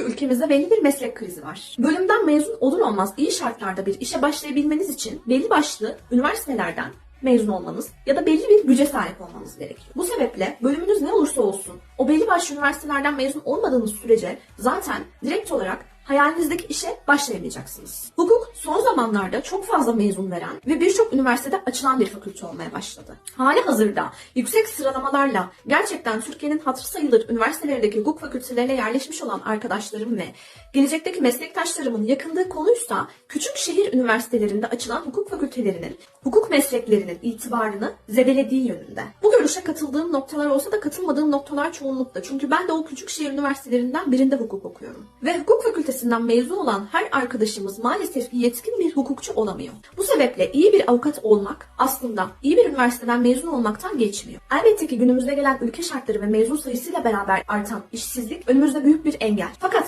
Ülkemizde belli bir meslek krizi var. Bölümden mezun olur olmaz iyi şartlarda bir işe başlayabilmeniz için belli başlı üniversitelerden mezun olmanız ya da belli bir güce sahip olmanız gerekiyor. Bu sebeple bölümünüz ne olursa olsun o belli başlı üniversitelerden mezun olmadığınız sürece zaten direkt olarak hayalinizdeki işe başlayamayacaksınız. Hukuk son zamanlarda çok fazla mezun veren ve birçok üniversitede açılan bir fakülte olmaya başladı. Hali hazırda yüksek sıralamalarla gerçekten Türkiye'nin hatırı sayılır üniversitelerindeki hukuk fakültelerine yerleşmiş olan arkadaşlarım ve gelecekteki meslektaşlarımın yakındığı konuysa küçük şehir üniversitelerinde açılan hukuk fakültelerinin hukuk mesleklerinin itibarını zedelediği yönünde. Bu görüşe katıldığım noktalar olsa da katılmadığım noktalar çoğunlukta. Çünkü ben de o küçük şehir üniversitelerinden birinde hukuk okuyorum. Ve hukuk fakültesinden mezun olan her arkadaşımız maalesef yetkin bir hukukçu olamıyor. Bu sebeple iyi bir avukat olmak aslında iyi bir üniversiteden mezun olmaktan geçmiyor. Elbette ki günümüzde gelen ülke şartları ve mezun sayısıyla beraber artan işsizlik önümüzde büyük bir engel. Fakat